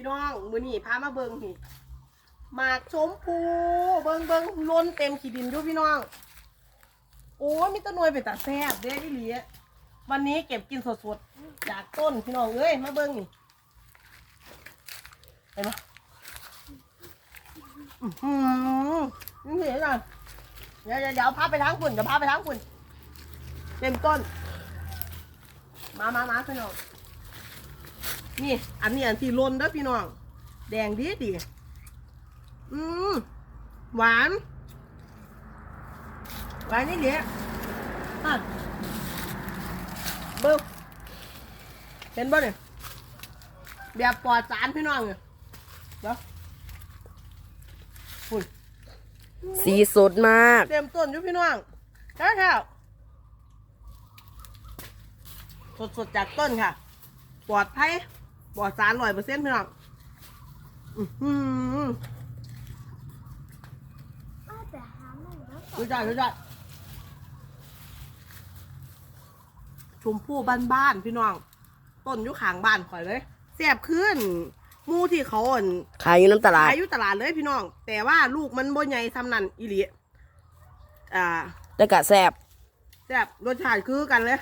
พี่น้องมือนี่พามาเบิงนี่หมากชมพูเบิงเบิงล้นเต็มขีดินอยู่พี่น้อง โอ้ยมีต้นนวยเป็นตาแซ่บเด้พี่หลีวันนี้เก็บกินสดๆจากต้นพี่น้องเอ้ยมาเบิงนี่เห็นปะอือหือนี่เห็นไหมเดี๋ยวเดี๋ยวเดี๋ยวพาไปทางฝุ่นเดี๋ยวพาไปทางฝุ่นเต็มต้น มามามาพี่น้อง นี่ อันนี้อันที่ล้นเด้อพี่น้อง แดงดีดีอืมหวาน หวานนี่เดียวอะเบิ้งเห็นบ่เนี่ยแบบปลอดสารพี่น้องเนี่ยเดี๋ยวฝุ่นสีสดมาก เต็มต้นอยู่พี่น้องแท้แท้สดสดๆจากต้นค่ะ ปลอดภัย ปลอดสารร้อยเปอร์เซ็นต์พี่น้องอือหืออ้าวแต่หาไม่แล้วรู้จักรู้จักชมพู่บ้านๆพี่น้อง ต้นอยู่ข้างบ้านข่อยเลยแซ่บขึ้นหมูที่เขาอ่อนขายอยู่น้ำตลาดขายอยู่ตลาดเลยพี่น้อง แต่ว่าลูกมันบ่ใหญ่ซ้ำนั่นอีหลีอ่าแล้วก็แซ่บแซ่บรสชาติคือกันเลย